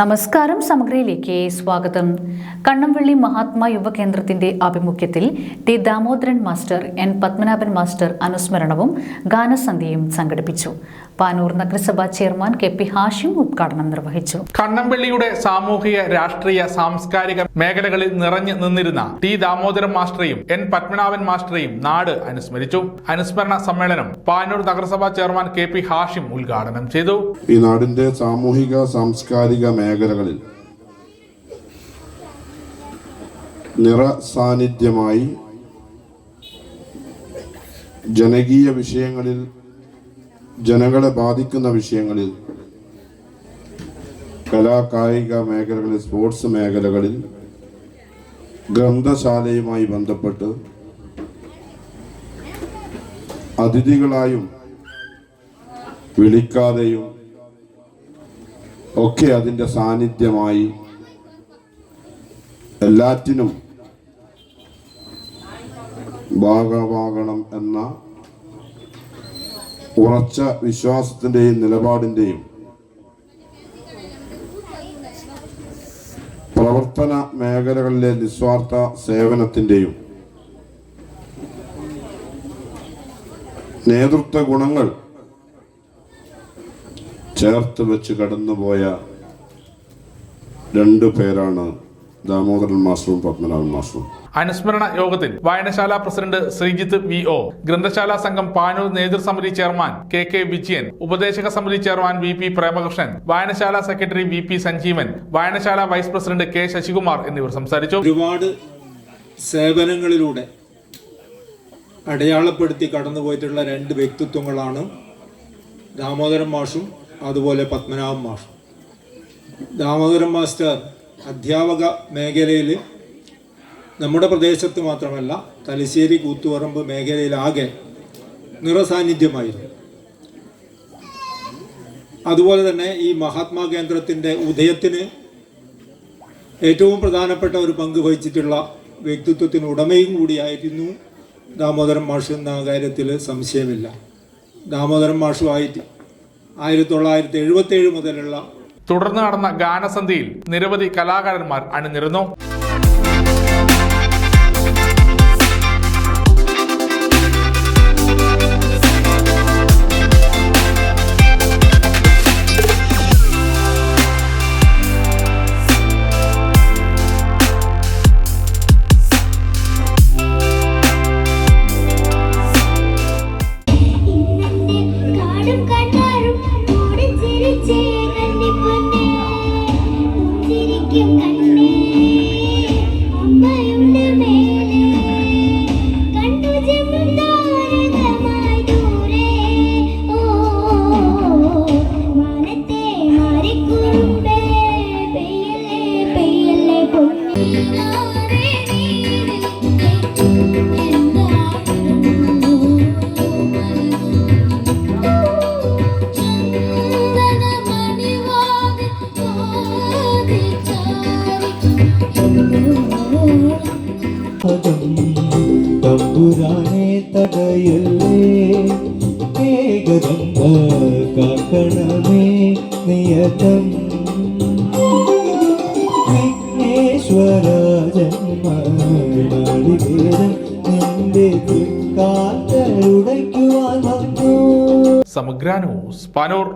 നമസ്കാരം സമഗ്രയിലേക്ക് സ്വാഗതം. കണ്ണംവള്ളി മഹാത്മാ യുവകേന്ദ്രത്തിന്റെ ആഭിമുഖ്യത്തിൽ T Damodaran master N Padmanabhan master അനുസ്മരണവും ഗാനസന്ധ്യയും സംഘടിപ്പിച്ചു. പാനൂർ നഗരസഭാ ചെയർമാൻ കെ പി ഹാഷിം ഉദ്ഘാടനം നിർവഹിച്ചു. കണ്ണമ്പള്ളിയുടെ സാമൂഹിക രാഷ്ട്രീയ സാംസ്കാരിക മേഖലകളിൽ നിറഞ്ഞു നിന്നിരുന്ന ടി ദാമോദരൻ മാസ്റ്ററെയും എൻ പത്മനാഭൻ മാസ്റ്ററെയും നാട് അനുസ്മരിച്ചു. അനുസ്മരണ സമ്മേളനം പാനൂർ നഗരസഭാ ചെയർമാൻ കെ പി ഹാഷിം ഉദ്ഘാടനം ചെയ്തു. ഈ നാടിന്റെ സാമൂഹിക സാംസ്കാരിക മേഖലകളിൽ നിറ സാന്നിധ്യമായി ജനകീയ വിഷയങ്ങളിൽ ജനങ്ങളെ ബാധിക്കുന്ന വിഷയങ്ങളിൽ കലാ കായിക മേഖലകളിൽ സ്പോർട്സ് മേഖലകളിൽ ഗ്രന്ഥശാലയുമായി ബന്ധപ്പെട്ട് അതിഥികളായും വിളിക്കാതെയും ഒക്കെ അതിന്റെ സാന്നിധ്യമായി എല്ലാറ്റിനും ഭാഗമാകണം എന്ന ഉറച്ച വിശ്വാസത്തിന്റെയും നിലപാടിന്റെയും പ്രവർത്തന മേഖലകളിലെ നിസ്വാർത്ഥ സേവനത്തിന്റെയും നേതൃത്വ ഗുണങ്ങൾ ചേർത്ത് വെച്ച് കടന്നുപോയ രണ്ടു പേരാണ് ദാമോദരൻ മാസ്റ്ററും പത്മനാഭൻ മാസ്റ്ററും. അനുസ്മരണ യോഗത്തിൽ വായനശാല പ്രസിഡന്റ് ശ്രീജിത്ത് വി ഒ ഗ്രന്ഥശാല സംഘം പാനൂർ നേതൃസമിതി ചെയർമാൻ കെ കെ വിജയൻ ഉപദേശക സമിതി ചെയർമാൻ വി പി പ്രേമകൃഷ്ണൻ വായനശാല സെക്രട്ടറി വി പി സഞ്ജീവൻ വായനശാല വൈസ് പ്രസിഡന്റ് കെ ശശികുമാർ എന്നിവർ സംസാരിച്ചു. ഒരുപാട് സേവനങ്ങളിലൂടെ അടയാളപ്പെടുത്തി കടന്നുപോയിട്ടുള്ള രണ്ട് വ്യക്തിത്വങ്ങളാണ് ദാമോദരൻ മാഷും അതുപോലെ പത്മനാഭൻ മാഷും. ദാമോദരൻ മാസ്റ്റർ അധ്യാപക മേഖലയിൽ നമ്മുടെ പ്രദേശത്ത് മാത്രമല്ല തലശ്ശേരി കൂത്തുപറമ്പ് മേഖലയിലാകെ നിറസാന്നിധ്യമായിരുന്നു. അതുപോലെ തന്നെ ഈ മഹാത്മാ കേന്ദ്രത്തിന്റെ ഉദയത്തിന് ഏറ്റവും പ്രധാനപ്പെട്ട ഒരു പങ്ക് വഹിച്ചിട്ടുള്ള വ്യക്തിത്വത്തിന് ഉടമയും കൂടിയായിരുന്നു ദാമോദരൻ മാഷ് എന്ന കാര്യത്തിൽ സംശയമില്ല. ദാമോദരൻ മാഷുമായിട്ട് ആയിരത്തി തൊള്ളായിരത്തി എഴുപത്തി ഏഴ് മുതലുള്ള തുടർന്ന് നടന്ന ഗാനസന്ധ്യയിൽ നിരവധി കലാകാരന്മാർ അണിനിരുന്നു. തമ്പുരാനെ തടയല്ലേ? ഏകദന്ത കാക്കണമേ നിയതം. വിഘ്നേശ്വര ജന്മ നാളികേരം നിന്റെ കാത്തലുടയ്ക്കുവാൻ വന്നു. സമഗ്ര ന്യൂസ് പാനൂർ.